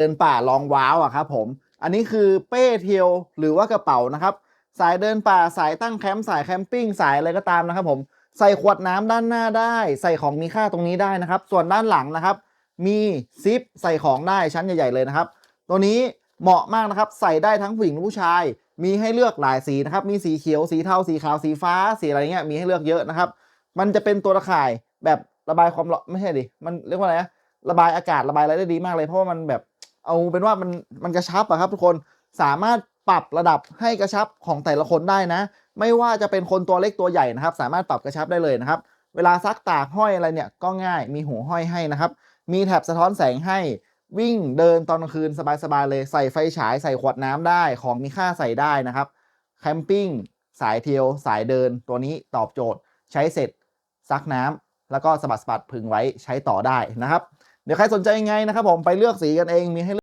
เดินป่าลองว้าวอะครับผม อันนี้คือเป้เทียวหรือว่ากระเป๋านะครับ สายเดินป่าสายตั้งแคมป์สายแคมปิ้งสายอะไรก็ตามนะครับผม ใส่ขวดน้ำด้านหน้าได้ ใส่ของมีค่าตรงนี้ได้นะครับ ส่วนด้านหลังนะครับ มีซิปใส่ของได้ชั้นใหญ่ๆเลยนะครับ ตัวนี้เหมาะมากนะครับ ใส่ได้ทั้งผู้หญิงและผู้ชาย มีให้เลือกหลายสีนะครับ มีสีเขียวสีเทาสีขาวสีฟ้าสีอะไรเงี้ยมีให้เลือกเยอะนะครับ มันจะเป็นตัวตะข่ายแบบระบายความร้อนไม่ใช่ดิมันเรียกว่าอะไรนะระบายอากาศระบายอะไรได้ดีมากเลยเพราะว่ามันแบบ เอาเป็นว่ามันมันกระชับอะครับ ทุกคนสามารถปรับระดับให้กระชับของแต่ละคนได้นะ ไม่ว่าจะเป็นคนตัวเล็กตัวใหญ่นะครับ สามารถปรับกระชับได้เลยนะครับ เวลาซักตากห้อยอะไรเนี่ยก็ง่ายมีหูห้อยให้นะครับ มีแถบสะท้อนแสงให้วิ่งเดินตอนกลางคืนสบายๆเลยใส่ไฟฉายใส่ขวดน้ำได้ของมีค่าใส่ได้นะครับแคมปิ้งสายเที่ยวสายเดินตัวนี้ตอบโจทย์ ใช้เสร็จซักน้ำแล้วก็สะบัดสะบัดพึงไว้ใช้ต่อได้นะครับ เดี๋ยวใครสนใจยังไงนะครับผมไปเลือกสีกันเองมีให้